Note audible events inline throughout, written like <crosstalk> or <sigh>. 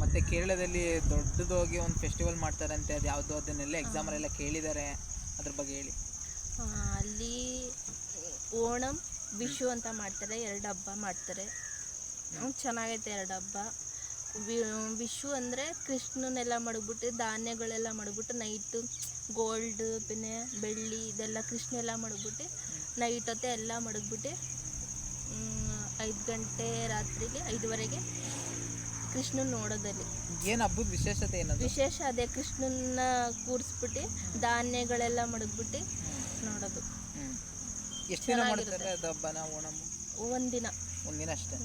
ಮತ್ತು ಕೇರಳದಲ್ಲಿ ದೊಡ್ಡದಾಗಿ ಒಂದು ಫೆಸ್ಟಿವಲ್ ಮಾಡ್ತಾರಂತೆ, ಅದು ಯಾವುದೋ ಅದನ್ನೆಲ್ಲ ಎಕ್ಸಾಮರೆಲ್ಲ ಕೇಳಿದ್ದಾರೆ ಅದ್ರ ಬಗ್ಗೆ ಹೇಳಿ. ಅಲ್ಲಿ ಓಣಂ, ವಿಶು ಅಂತ ಮಾಡ್ತಾರೆ, ಎರಡು ಹಬ್ಬ ಮಾಡ್ತಾರೆ. ಚೆನ್ನಾಗೈತೆ ಎರಡು ಹಬ್ಬ. ವಿ, ವಿಶು ಅಂದರೆ ಕೃಷ್ಣನೆಲ್ಲ ಮಡಗ್ಬಿಟ್ಟು ಧಾನ್ಯಗಳೆಲ್ಲ ಮಡಗ್ಬಿಟ್ಟು ನೈಟು ಗೋಲ್ಡ್ ಪಿನೆ ಬೆಳ್ಳಿ ಇದೆಲ್ಲ ಕೃಷ್ಣ ಎಲ್ಲ ಮಡಗ್ಬಿಟ್ಟು ನೈಟ್ ಹೊತ್ತೆ ಎಲ್ಲ ಮಡಗ್ಬಿಟ್ಟು ಐದು ಗಂಟೆ ರಾತ್ರಿಗೆ, ಐದುವರೆಗೆ ಕೃಷ್ಣನ ನೋಡೋದಲ್ಲಿ. ಏನು ಹಬ್ಬದ ವಿಶೇಷತೆ ಏನದು? ವಿಶೇಷ ಅದೇ ಕೃಷ್ಣನ ಕೂರಿಸ್ಬಿಟ್ಟು ಧಾನ್ಯಗಳೆಲ್ಲ ಮಡಗ್ಬಿಟ್ಟು ನೋಡೋದು. ಎಷ್ಟು ದಿನ ಮಾಡ್ತಾರೆ ಅದು ಹಬ್ಬನ ಓಣಮ್ ಒಂದಿನ. ಒಂದಿನ ಅಷ್ಟೇ?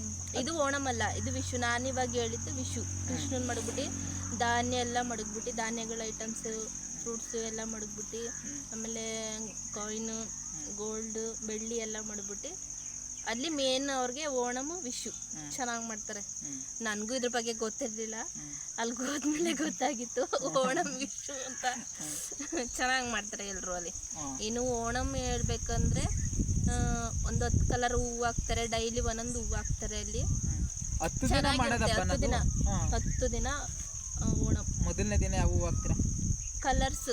ಇದು ಓಣಮ್ ಅಲ್ಲ ಇದು ವಿಶು. ನಾನಿವಾಗ ಹೇಳಿದ್ದು ವಿಶು. ಕೃಷ್ಣನ್ ಮಡಗ್ಬಿಟ್ಟು ಧಾನ್ಯ ಎಲ್ಲ ಮಡಗ್ಬಿಟ್ಟು ಧಾನ್ಯಗಳ ಐಟಮ್ಸ್ ಫ್ರೂಟ್ಸ್ ಎಲ್ಲ ಮಡಗ್ಬಿಟ್ಟು ಆಮೇಲೆ ಕಾಯಿನು ಗೋಲ್ಡ್ ಬೆಳ್ಳಿ ಎಲ್ಲ ಮಡಗ್ಬಿಟ್ಟು ಅಲ್ಲಿ ಮೇನ್ ಅವ್ರಿಗೆ ಓಣಮು ವಿಶು. ಚೆನ್ನಾಗಿ ಮಾಡ್ತಾರೆ. ನನಗೂ ಇದ್ರ ಬಗ್ಗೆ ಗೊತ್ತಿರಲಿಲ್ಲ. ಅಲ್ಲಿ ಹೋದ್ಮೇಲೆ ಗೊತ್ತಾಗಿತ್ತು. ಓಣಂ ವಿಶು ಅಂತ. ಚೆನ್ನಾಗಿ ಮಾಡ್ತಾರೆ ಎಲ್ಲರೂ ಅಲ್ಲಿ. ಇನ್ನು ಓಣಂ ಹೇಳ್ಬೇಕಂದ್ರೆ ಒಂದು ಹತ್ತು ಕಲರ್ ಹೂವು ಹಾಕ್ತಾರೆ. ಡೈಲಿ ಒಂದೊಂದು ಹೂವು ಹಾಕ್ತಾರೆ ಅಲ್ಲಿ. ಹತ್ತು ದಿನ ಮಾಡೋದು ಚೆನ್ನಾಗಿರುತ್ತೆ ಹತ್ತು ದಿನ. ಹತ್ತು ದಿನ ಓಣಂ ಮೊದಲನೇ ದಿನ ಯಾವ ಹೂವು ಹಾಕ್ತೀರಾ? ಕಲರ್ಸ್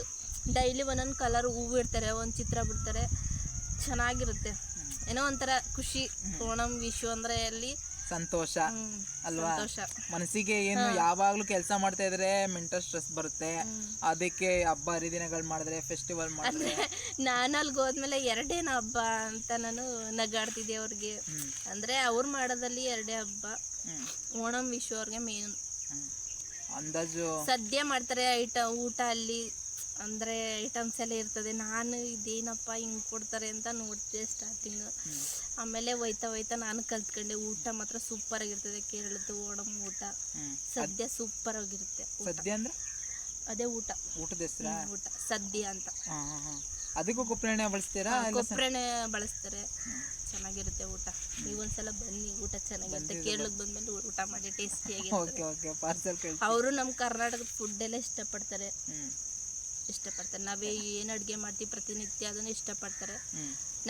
ಡೈಲಿ ಒಂದೊಂದು ಕಲರ್ ಹೂವು ಇಡ್ತಾರೆ. ಒಂದು ಚಿತ್ರ ಬಿಡ್ತಾರೆ. ಚೆನ್ನಾಗಿರುತ್ತೆ. ಏನೋ ಒಂಥರ ಖುಷಿ ಓಣಂ ವಿಶು ಅಂದ್ರೆ ಅಲ್ಲಿ ಸಂತೋಷ ಅಲ್ವಾ? ಮನಸ್ಸಿಗೆ ಏನು ಯಾವಾಗ್ಲೂ ಕೆಲಸ ಮಾಡ್ತಾ ಇದ್ರೆ ಮೆಂಟಲ್ ಸ್ಟ್ರೆಸ್ ಬರುತ್ತೆ. ಅದಕ್ಕೆ ಹಬ್ಬ ಹರಿದಿನಗಳು ಮಾಡಿದ್ರೆ ಫೆಸ್ಟಿವಲ್ ಮಾಡಿದ್ರೆ. ನಾನು ಅಲ್ಲಿಗೆ ಹೋದ್ಮೇಲೆ ಎರಡೇನ ಹಬ್ಬ ಅಂತ ನಾನು ನಗಾಡ್ತಿದ್ದೆ ಅವ್ರಿಗೆ. ಅಂದ್ರೆ ಅವ್ರು ಮಾಡೋದಲ್ಲಿ ಎರಡೇ ಹಬ್ಬ. ಓಣಂ ವಿಶು ಅವ್ರಿಗೆ ಮೇನ್. ಅಂದಾಜು? ಸದ್ಯ ಮಾಡ್ತಾರೆ ಐಟ ಊಟ ಅಲ್ಲಿ. ಅಂದರೆ ಐಟಮ್ಸ್ ಎಲ್ಲ ಇರ್ತದೆ. ನಾನು ಇದೇನಪ್ಪ ಹಿಂಗೆ ಕೊಡ್ತಾರೆ ಅಂತ ನೋಡ್ತಿದ್ದೆ ಸ್ಟಾರ್ಟಿಂಗ್ ಆಮೇಲೆ ಹೋಯ್ತಾ ಹೋಯ್ತಾ ನಾನು ಕಲ್ತ್ಕೊಂಡೆ. ಊಟ ಮಾತ್ರ ಸೂಪರ್ ಆಗಿರ್ತದೆ ಕೇರಳದ್ದು ಓಣಂ ಊಟ. ಸದ್ಯ ಸೂಪರ್ ಆಗಿರುತ್ತೆ. ಸದ್ಯ ಅಂದ್ರೆ? ಅದೇ ಊಟ. ಊಟದ ಹೆಸ್ರಾ? ಊಟ. ಸದ್ಯ ಅಂತ. ಅದಕ್ಕೂ ಕೊಪ್ಪಳೆಣ್ಣೆ ಬಳಸ್ತೀರಾ? ಕೊಬ್ಬರೆಣ್ಣೆ ಬಳಸ್ತಾರೆ. ಚೆನ್ನಾಗಿರುತ್ತೆ ಊಟ. ನೀವೊಂದ್ಸಲ ಬನ್ನಿ. ಊಟ ಚೆನ್ನಾಗಿರುತ್ತೆ. ಕೇರಳಕ್ಕೆ ಬಂದ್ಮೇಲೆ ಊಟ ಮಾಡಿ. ಟೇಸ್ಟಿ ಕಳಿಸಿ. ಅವರು ನಮ್ಮ ಕರ್ನಾಟಕದ ಫುಡ್ ಎಲ್ಲ ಇಷ್ಟಪಡ್ತಾರೆ. ಇಷ್ಟಪಡ್ತಾರೆ. ನಾವೇ ಏನು ಅಡುಗೆ ಮಾಡ್ತೀವಿ ಪ್ರತಿನಿತ್ಯ ಅದನ್ನು ಇಷ್ಟಪಡ್ತಾರೆ.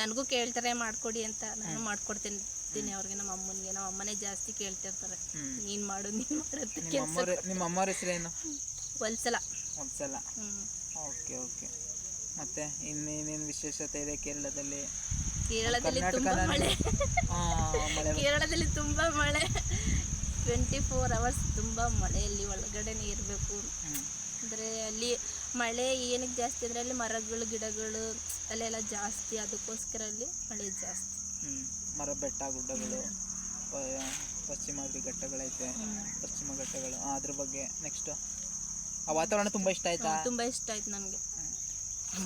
ನನಗೂ ಕೇಳ್ತಾರೆ ಮಾಡ್ಕೊಡಿ ಅಂತ. ನಾನು ಮಾಡ್ಕೊಡ್ತೀನಿ ತಿನ್ನಿ ಅವ್ರಿಗೆ. ನಮ್ಮ ಅಮ್ಮನಿಗೆ ನಮ್ಮ ಅಮ್ಮನೇ ಜಾಸ್ತಿ ಕೇಳ್ತಿರ್ತಾರೆ. ನೀನು ಮಾಡು ನೀನು ಮಾಡು ಅಂತ ನಿಮ್ಮ ಅಮ್ಮವ್ರ ಹೆಸರೇನು ಒಂದ್ಸಲ ಹ್ಞೂ ಓಕೆ ಓಕೆ. ಮತ್ತೆ ಇನ್ನೇನೇನು ವಿಶೇಷತೆ ಇದೆ ಕೇರಳದಲ್ಲಿ? ಕೇರಳದಲ್ಲಿ ತುಂಬಾ ಮಳೆ. ಕೇರಳದಲ್ಲಿ ತುಂಬಾ ಮಳೆ. ಟ್ವೆಂಟಿ ಫೋರ್ ಅವರ್ಸ್ ತುಂಬಾ ಮಳೆಯಲ್ಲಿ ಒಳಗಡೆನೇ ಇರಬೇಕು. ಅಂದರೆ ಅಲ್ಲಿ ಮಳೆ ಏನಕ್ಕೆ ಜಾಸ್ತಿ ಅಂದರೆ ಅಲ್ಲಿ ಮರಗಳು ಗಿಡಗಳು ಅಲ್ಲೆಲ್ಲ ಜಾಸ್ತಿ. ಅದಕ್ಕೋಸ್ಕರ ಅಲ್ಲಿ ಮಳೆ ಜಾಸ್ತಿ. ಮರ ಬೆಟ್ಟ ಗುಡ್ಡಗಳು ಪಶ್ಚಿಮ ಪಶ್ಚಿಮಾದ್ರಿ ಘಟ್ಟಗಳೈತೆ. ಪಶ್ಚಿಮ ಘಟ್ಟಗಳು. ಅದ್ರ ಬಗ್ಗೆ ನೆಕ್ಸ್ಟ್ ಆ ವಾತಾವರಣ ತುಂಬ ಇಷ್ಟ ಆಯ್ತಾ? ತುಂಬ ಇಷ್ಟ ಆಯ್ತು ನನಗೆ.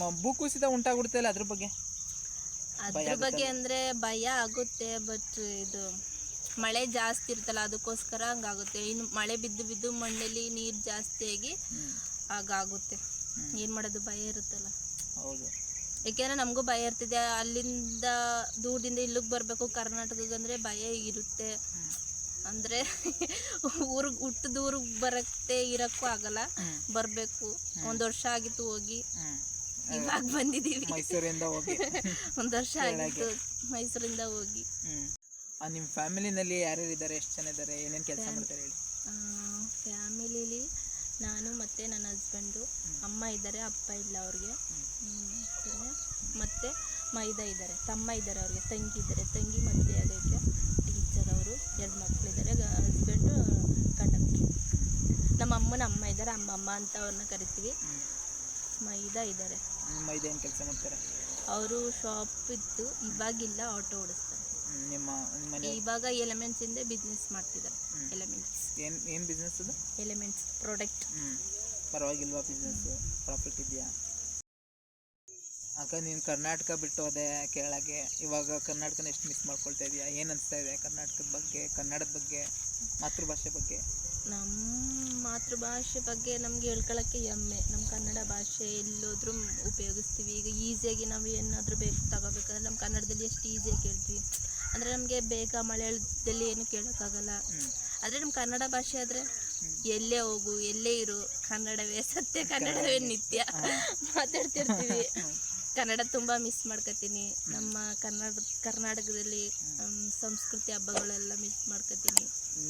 ಮಬ್ಬು ಕುಸಿತ ಉಂಟಾಗ್ಬಿಡ್ತಲ್ಲ ಅದ್ರ ಬಗ್ಗೆ? ಅದ್ರ ಬಗ್ಗೆ ಅಂದರೆ ಭಯ ಆಗುತ್ತೆ ಬಟ್ ಇದು ಮಳೆ ಜಾಸ್ತಿ ಇರ್ತಲ್ಲ ಅದಕ್ಕೋಸ್ಕರ ಹಂಗಾಗುತ್ತೆ. ಇನ್ನು ಮಳೆ ಬಿದ್ದು ಬಿದ್ದು ಮಣ್ಣಲ್ಲಿ ನೀರು ಜಾಸ್ತಿಯಾಗಿ ಹ್ಮ್. ಆಗುತ್ತೆ ಏನು ಮಾಡೋದು? ಭಯ ಇರುತ್ತಲ್ಲ. ಹೌದು. ಯಾಕೆಂದರೆ ನಮಗೂ ಭಯ ಇರ್ತಿದೆ. ಅಲ್ಲಿಂದ ದೂರದಿಂದ ಇಲ್ಲಿಗೆ ಬರಬೇಕು ಕರ್ನಾಟಕಕ್ಕೆ ಅಂದರೆ ಭಯ ಇರುತ್ತೆ. ಅಂದರೆ <laughs> ಊರಿಗೆ ಹುಟ್ಟಿದ ಊರಿಗೆ ಬರಕ್ಕೆ ಇರೋಕ್ಕೂ ಆಗಲ್ಲ. ಬರಬೇಕು. ಒಂದು ವರ್ಷ ಆಗಿತ್ತು ಹೋಗಿ. ಇವಾಗ ಬಂದಿದ್ದೀವಿ ಮೈಸೂರಿಂದ ಹೋಗಿ. <laughs> ಒಂದು ವರ್ಷ ಆಗಿತ್ತು ಮೈಸೂರಿಂದ ಹೋಗಿ. ನಿಮ್ಮ ಫ್ಯಾಮಿಲಿನಲ್ಲಿ ಯಾರ್ಯಾರು ಇದ್ದಾರೆ ಎಷ್ಟು ಜನ ಇದ್ದಾರೆ? ಏನೇನು ಕೆಲಸ ಮಾಡ್ತಾರೆ ಹೇಳಿ. ನಾನು ಮತ್ತು ನನ್ನ ಹಸ್ಬೆಂಡು ಅಮ್ಮ ಇದ್ದಾರೆ ಅಪ್ಪ ಇಲ್ಲ ಅವ್ರಿಗೆ. ಮತ್ತು ಮೈದ ಇದ್ದಾರೆ ತಮ್ಮ ಇದ್ದಾರೆ ಅವ್ರಿಗೆ ತಂಗಿ ಇದ್ದಾರೆ ತಂಗಿ ಮದುವೆ ಆಗೈತೆ ಟೀಚರ್ ಅವರು ಎರಡು ಮಕ್ಕಳಿದ್ದಾರೆ ಹಸ್ಬೆಂಡು ಕಂಡಕ್ಟ್ರು ನಮ್ಮ ಅಮ್ಮನ ಅಮ್ಮ ಇದ್ದಾರೆ ಅಮ್ಮ ಅಮ್ಮ ಅಂತ ಅವ್ರನ್ನ ಕರಿತೀವಿ. ಮೈದ ಇದ್ದಾರೆ. ಮೈದ ಏನು ಕೆಲಸ ಮಾಡ್ತಾರೆ? ಅವರು ಶಾಪ್ ಇತ್ತು ಇವಾಗಿಲ್ಲ ಆಟೋ ಓಡಿಸ್ತಾರೆ. ನಿಮ್ಮ ಇವಾಗ ಎಲೆಮೆಂಟ್ಸ್ ಬಿಸ್ನೆಸ್ ಮಾಡ್ತಿದ್ದಾರೆ ಎಲೆಮೆಂಟ್ಸ್ ಏನು ಏನು ಬಿಸ್ನೆಸ್ ಅದು? ಎಲಿಮೆಂಟ್ಸ್ ಪ್ರಾಡಕ್ಟ್ ಹ್ಞೂ ಪರವಾಗಿಲ್ವಾ ಬಿಸ್ನೆಸ್ ಪ್ರಾಫಿಟ್ ಇದೆಯಾ? ಅಕ್ಕ ನೀನು ಕರ್ನಾಟಕ ಬಿಟ್ಟು ಹೋದೆ ಕೇರಳಗೆ ಇವಾಗ ಕರ್ನಾಟಕನ ಎಷ್ಟು ಮಿಸ್ ಮಾಡ್ಕೊಳ್ತಾ ಇದೆಯಾ? ಏನು ಅನಿಸ್ತಾ ಇದೆ ಕರ್ನಾಟಕದ ಬಗ್ಗೆ ಕನ್ನಡದ ಬಗ್ಗೆ ಮಾತೃಭಾಷೆ ಬಗ್ಗೆ? ನಮ್ಮ ಮಾತೃಭಾಷೆ ಬಗ್ಗೆ ನಮ್ಗೆ ಹೇಳ್ಕೊಳ್ಳೋಕ್ಕೆ ಹೆಮ್ಮೆ ನಮ್ಮ ಕನ್ನಡ ಭಾಷೆ ಎಲ್ಲೋದ್ರೂ ಉಪಯೋಗಿಸ್ತೀವಿ. ಈಗ ಈಸಿಯಾಗಿ ನಾವು ಏನಾದರೂ ಬೇಕು ತಗೋಬೇಕಂದ್ರೆ ನಮ್ಮ ಕನ್ನಡದಲ್ಲಿ ಎಷ್ಟು ಈಸಿಯಾಗಿ ಕೇಳ್ತೀವಿ. ಅಂದರೆ ನಮಗೆ ಬೇಗ ಮಲಯಾಳದಲ್ಲಿ ಏನು ಕೇಳೋಕ್ಕಾಗಲ್ಲ. ಆದರೆ ನಮ್ಮ ಕನ್ನಡ ಭಾಷೆ ಆದರೆ ಎಲ್ಲೇ ಹೋಗು ಎಲ್ಲೇ ಇರು ಕನ್ನಡವೇ ಸತ್ಯ ಕನ್ನಡವೇ ನಿತ್ಯ ಮಾತಾಡ್ತಿರ್ತೀವಿ. ಕನ್ನಡ ತುಂಬ ಮಿಸ್ ಮಾಡ್ಕೊತೀನಿ. ನಮ್ಮ ಕನ್ನಡ ಕರ್ನಾಟಕದಲ್ಲಿ ಸಂಸ್ಕೃತಿ ಹಬ್ಬಗಳೆಲ್ಲ ಮಿಸ್ ಮಾಡ್ಕೊತೀನಿ.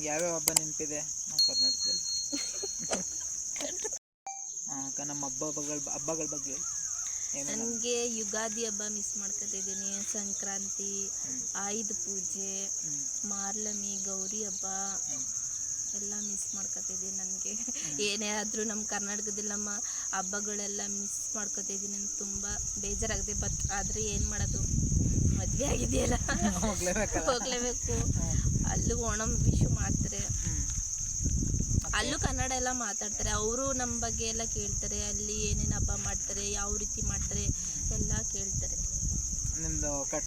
ಯಾವ್ಯಾವ ಹಬ್ಬ ನೆನಪಿದೆ ನಮ್ಮ ಕರ್ನಾಟಕದಲ್ಲಿ? <laughs> ನಮ್ಮ ಹಬ್ಬ ಹಬ್ಬಗಳ ಹಬ್ಬಗಳ ಬಗ್ಗೆ ನನಗೆ ಯುಗಾದಿ ಹಬ್ಬ ಮಿಸ್ ಮಾಡ್ಕೊತಿದ್ದೀನಿ ಸಂಕ್ರಾಂತಿ ಆಯುಧ ಪೂಜೆ ಮಾರ್ಲಮಿ ಗೌರಿ ಹಬ್ಬ ಎಲ್ಲ ಮಿಸ್ ಮಾಡ್ಕೊತಿದ್ದೀನಿ ನನಗೆ. ಏನೇ ಆದರೂ ನಮ್ಮ ಕರ್ನಾಟಕದಲ್ಲಿ ನಮ್ಮ ಹಬ್ಬಗಳೆಲ್ಲ ಮಿಸ್ ಮಾಡ್ಕೊತಿದ್ದೀನಿ ನನಗೆ ತುಂಬ ಬೇಜಾರಾಗಿದೆ. ಬಟ್ ಆದರೆ ಏನು ಮಾಡೋದು? ಮದುವೆ ಆಗಿದೆಯಲ್ಲ. ಹೋಗಲೇಬೇಕು. ಅಲ್ಲೂ ಓಣಂ ವಿಶು ಮಾಡ್ತಾರೆ. ಅಲ್ಲೂ ಕನ್ನಡ ಎಲ್ಲ ಮಾತಾಡ್ತಾರೆ ಅವರು ನಮ್ಮ ಬಗ್ಗೆ ಎಲ್ಲ ಕೇಳ್ತಾರೆ ಅಲ್ಲಿ ಏನೇನು ಹಬ್ಬ ಮಾಡ್ತಾರೆ ಯಾವ ರೀತಿ ಮಾಡ್ತಾರೆ ಎಲ್ಲ ಕೇಳ್ತಾರೆ. ನಿಮ್ದು ಕಟ್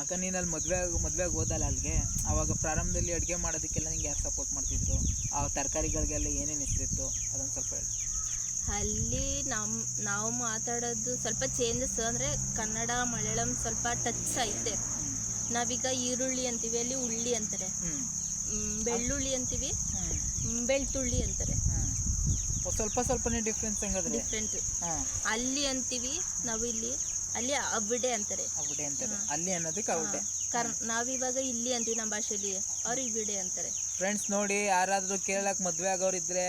ಅಕ್ಕ ನೀನು ಅಲ್ಲಿ ಮದುವೆ ಮದುವೆಗೆ ಹೋದಲ್ಲ ಅಲ್ಲಿಗೆ? ಅವಾಗ ಪ್ರಾರಂಭದಲ್ಲಿ ಅಡುಗೆ ಮಾಡೋದಕ್ಕೆಲ್ಲ ನಿಂಗೆ ಯಾರು ಸಪೋರ್ಟ್ ಮಾಡ್ತಿದ್ರು? ಆ ತರಕಾರಿಗಳಿಗೆಲ್ಲ ಏನೇನು ಹೆಸರಿತ್ತು? ಅದೊಂದು ಸ್ವಲ್ಪ ಹೇಳಿ. ಅಲ್ಲಿ ನಮ್ಮ ನಾವು ಮಾತಾಡೋದು ಸ್ವಲ್ಪ ಚೇಂಜಸ್ ಅಂದರೆ ಕನ್ನಡ ಮಲಯಾಳಂ ಸ್ವಲ್ಪ ಟಚ್ ಐತೆ. ನಾವೀಗ ಈರುಳ್ಳಿ ಅಂತೀವಿ ಅಲ್ಲಿ ಉಳ್ಳಿ ಅಂತಾರೆ. ಬೆಳ್ಳುಳ್ಳಿ ಅಂತೀವಿ. ಬೆಳ್ತುಳ್ಳಿ ಅಂತಾರೆ. ಸ್ವಲ್ಪ ಸ್ವಲ್ಪನೇ ಡಿಫ್ರೆನ್ಸ್ ಹೆಂಗದ್ರಿ. ಡಿಫ್ರೆಂಟ್ ಅಲ್ಲಿ ಅಂತೀವಿ ನಾವು ಇಲ್ಲಿ ಅಲ್ಲಿ ಅಬ್ಬಿಡೆ ಅಂತಾರೆ. ಅವಡೆ ಅಂತಾರೆ. ಅಲ್ಲಿ ಅನ್ನೋದಕ್ಕೆ ಕರ್ ನಾವಿವಾಗ ಇಲ್ಲಿ ಅಂತೀವಿ ನಮ್ಮ ಭಾಷೆಯಲ್ಲಿ ಅವ್ರು ಇಬ್ಬಿಡೆ ಅಂತಾರೆ. ಫ್ರೆಂಡ್ಸ್ ನೋಡಿ ಯಾರಾದರೂ ಕೇರಳಕ್ಕೆ ಮದುವೆ ಆಗೋರಿದ್ರೆ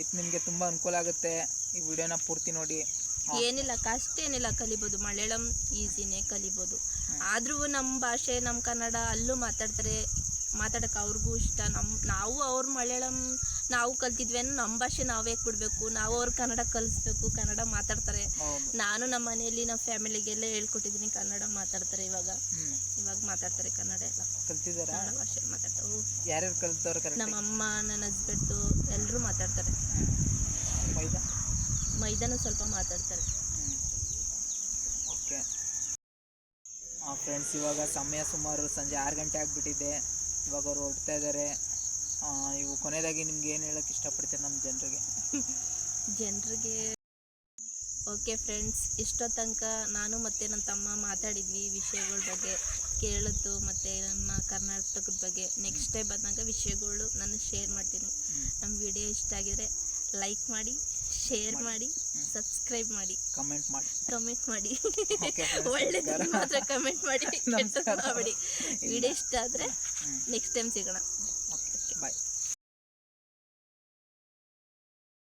ಇದು ನಿಮಗೆ ತುಂಬ ಅನುಕೂಲ ಆಗುತ್ತೆ. ಈ ವಿಡಿಯೋನ ಪೂರ್ತಿ ನೋಡಿ. ಏನಿಲ್ಲ ಕಷ್ಟ ಏನಿಲ್ಲ ಕಲಿಬೋದು. ಮಲಯಾಳಂ ಈಸಿನೇ ಕಲಿಬೋದು. ಆದ್ರೂ ನಮ್ಮ ಭಾಷೆ ನಮ್ಮ ಕನ್ನಡ ಅಲ್ಲೂ ಮಾತಾಡ್ತಾರೆ. ಮಾತಾಡಕ್ಕೆ ಅವ್ರಿಗೂ ಇಷ್ಟ. ನಮ್ಮ ನಾವು ಅವ್ರ ಮಲಯಾಳಂ ನಾವು ಕಲ್ತಿದ್ವಿ ಅನ್ನೋ ನಮ್ಮ ಭಾಷೆ ನಾವೇ ಬಿಡಬೇಕು ನಾವು ಅವ್ರ ಕನ್ನಡ ಕಲಿಸ್ಬೇಕು ಕನ್ನಡ ಮಾತಾಡ್ತಾರೆ. ನಾನು ನಮ್ಮ ಮನೆಯಲ್ಲಿ ನಮ್ಮ ಫ್ಯಾಮಿಲಿಗೆಲ್ಲ ಹೇಳ್ಕೊಟ್ಟಿದ್ದೀನಿ ಕನ್ನಡ ಮಾತಾಡ್ತಾರೆ ಇವಾಗ. ಇವಾಗ ಮಾತಾಡ್ತಾರೆ ಕನ್ನಡ ಎಲ್ಲ. ಕನ್ನಡ ಭಾಷೆ ಮಾತಾಡ್ತಾರೆ. ಯಾರ್ಯಾರು ಕಲ್ತವ್ರು ನಮ್ಮ ಅಮ್ಮ ನನ್ನ ಹಸ್ಬೆಂಡು ಎಲ್ಲರೂ ಮಾತಾಡ್ತಾರೆ. ಮೈದಾ? ಮೈದಾನ ಸ್ವಲ್ಪ ಮಾತಾಡ್ತಾರೆ. ಓಕೆ. ಫ್ರೆಂಡ್ಸ್ ಇವಾಗ ಸಮಯ ಸುಮಾರು ಸಂಜೆ ಆರು ಗಂಟೆ ಆಗಿಬಿಟ್ಟಿದೆ. ಇವಾಗ ಅವ್ರು ಹೊರಡ್ತಾ ಇದ್ದಾರೆ ಇವು ಕೊನೆಯದಾಗಿ ನಿಮ್ಗೆ ಏನು ಹೇಳಕ್ಕೆ ಇಷ್ಟಪಡ್ತೀರಿ ನಮ್ಮ ಜನರಿಗೆ? ಜನರಿಗೆ ಓಕೆ ಫ್ರೆಂಡ್ಸ್ ಇಷ್ಟೋ ತನಕ ನಾನು ಮತ್ತು ನನ್ನ ತಮ್ಮ ಮಾತಾಡಿದ್ವಿ ವಿಷಯಗಳ ಬಗ್ಗೆ ಕೇಳಿದ್ದು ಮತ್ತು ನಮ್ಮ ಕರ್ನಾಟಕದ ಬಗ್ಗೆ. ನೆಕ್ಸ್ಟ್ ಟೈಮ್ ಬಂದಾಗ ವಿಷಯಗಳು ನಾನು ಶೇರ್ ಮಾಡ್ತೀನಿ. ನಮ್ಮ ವಿಡಿಯೋ ಇಷ್ಟ ಆಗಿದ್ರೆ ಲೈಕ್ ಮಾಡಿ ಶೇರ್ ಮಾಡಿ. ಸಬ್ಸ್ಕ್ರೈಬ್ ಮಾಡಿ. ಕಮೆಂಟ್ ಮಾಡಿ. ಕಮೆಂಟ್ ಮಾಡಿ. ಒಳ್ಳೇದು ಮಾತ್ರ ಕಮೆಂಟ್ ಮಾಡಿ. ಮಾಡಿ ವಿಡಿಯೋ ಇಷ್ಟ ಆದರೆ ನೆಕ್ಸ್ಟ್ ಟೈಮ್ ಸಿಗೋಣ.